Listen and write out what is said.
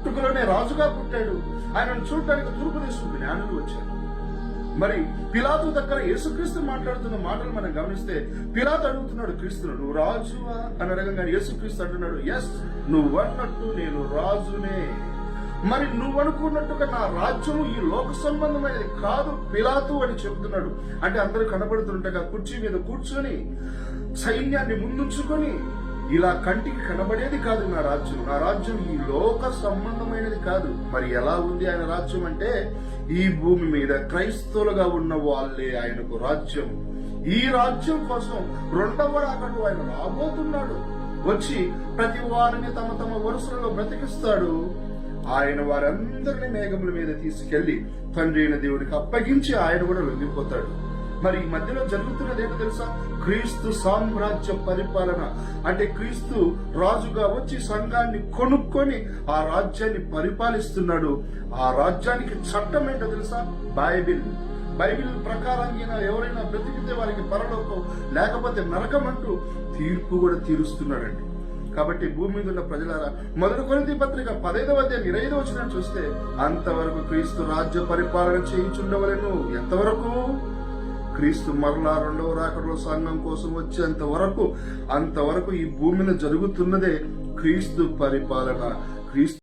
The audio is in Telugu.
పుట్టుకలోనే రాజుగా పుట్టాడు. ఆయనను చూడటానికి తూర్పు దేశం జ్ఞానులు వచ్చారు. మరి పిలాతు దగ్గర యేసుక్రీస్తు మాట్లాడుతున్న మాటలు మనం గమనిస్తే పిలాతు అడుగుతున్నాడు క్రీస్తును నువ్వు రాజువా? అని అడగంగానే యేసుక్రీస్తు అంటున్నాడు ఎస్ నువ్వు అన్నట్టు నేను రాజునే. మరి నువ్వు అనుకున్నట్టుగా నా రాజ్యం ఈ లోక సంబంధమైనది కాదు పిలాతు అని చెప్తున్నాడు. అంటే అందరూ కనబడుతుండగా కుర్చీ మీద కూర్చొని సైన్యాన్ని ముందుంచుకొని ఇలా కంటికి కనబడేది కాదు నా రాజ్యం. నా రాజ్యం ఈ లోక సంబంధమైనది కాదు. మరి ఎలా ఉంది ఆయన రాజ్యం అంటే ఈ భూమి మీద క్రైస్తవులుగా ఉన్న వాళ్ళే ఆయనకు రాజ్యం. ఈ రాజ్యం కోసం రెండవ రాకడు ఆయన రాబోతున్నాడు. వచ్చి ప్రతి వారిని తమ తమ వరుసలలో బ్రతికిస్తాడు. ఆయన వారందరినీ మేఘముల మీద తీసుకెళ్ళి తండ్రి అయిన దేవుడికి అప్పగించి ఆయన కూడా లొంగిపోతాడు. మరి ఈ మధ్యలో జరుగుతున్నది ఏంటో తెలుసా? క్రీస్తు సామ్రాజ్య పరిపాలన. అంటే క్రీస్తు రాజుగా వచ్చి సంఘాన్ని కొనుక్కొని ఆ రాజ్యాన్ని పరిపాలిస్తున్నాడు. ఆ రాజ్యానికి చట్టం ఏంటో తెలుసా? బైబిల్. బైబిల్ ప్రకారంగా ఎవరైనా బ్రతికితే వారికి పరలోకం లేకపోతే నరకం అంటూ తీర్పు కూడా తీరుస్తున్నాడండి. కాబట్టి భూమి మీద ఉన్న ప్రజలారా మొదటి కొరింథీ పత్రిక పదైదవ అధ్యాయం ఇరవై ఐదవ వచ్చిన చూస్తే అంతవరకు క్రీస్తు రాజ్య పరిపాలన చేయించుండవలను. ఎంతవరకు? క్రీస్తు మరలా రెండవ రాకడలో సంఘం కోసం వచ్చేంత వరకు అంతవరకు ఈ భూమిని జరుగుతున్నదే క్రీస్తు పరిపాలన. క్రీస్తు